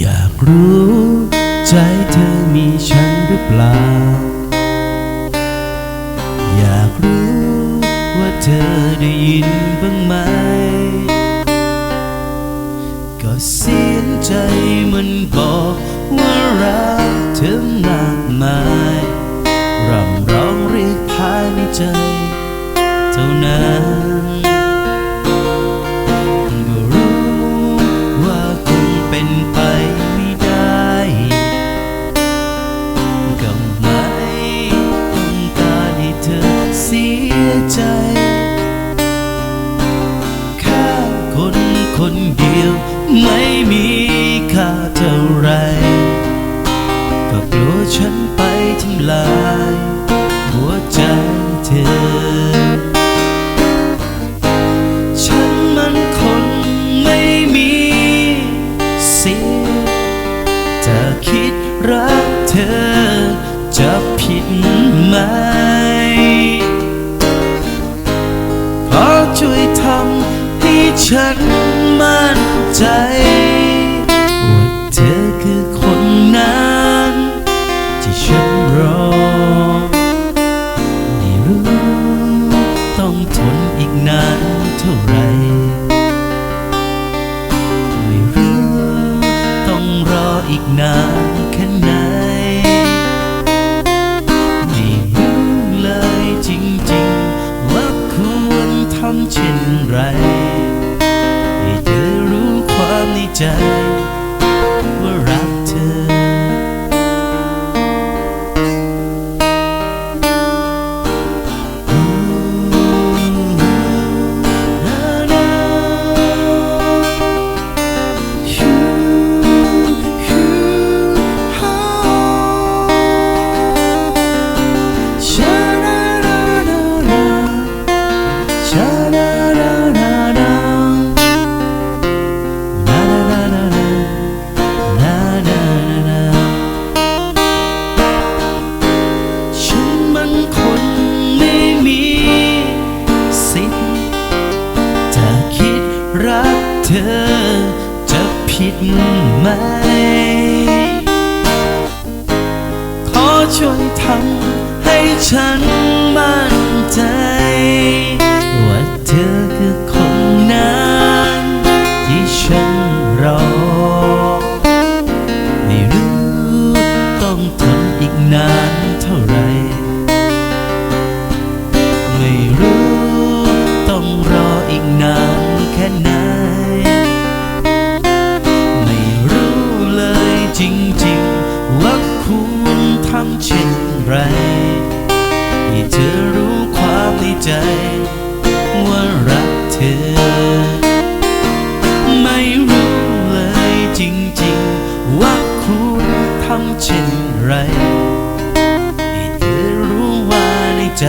อยากรู้ ใจเธอมีฉันหรือเปล่า อยากรู้ว่าเธอได้ยินบ้างไหม ก็เสียงใจมันบอกว่ารักเธอมากมาย คนเดียว ไม่มีค่าเท่าไร ก็กลัวฉันไปทำลาย หัวใจเธอฉันมันคนไม่มีสิทธิ์จะคิดรักเธอจะผิดไหม ฉันมั่นใจ ว่าเธอคือคนนั้นที่ฉันรอไม่รู้ต้องทนอีกนานเท่าไรไม่รู้ต้องรออีกนานแค่ไหนไม่รู้เลยจริงๆว่าควรทำเช่นไร ค ผิดไหม ขอช่วยทำให้ฉันมั่นใจ ว่าเธอคือคนนั้นที่ฉันรอ ไรให้เธอรู้ความในใจ ว่ารักเธอ ไม่รู้เลยจริงๆ ว่าคุณทำเช่นไรให้เธอรู้ว่าในใจ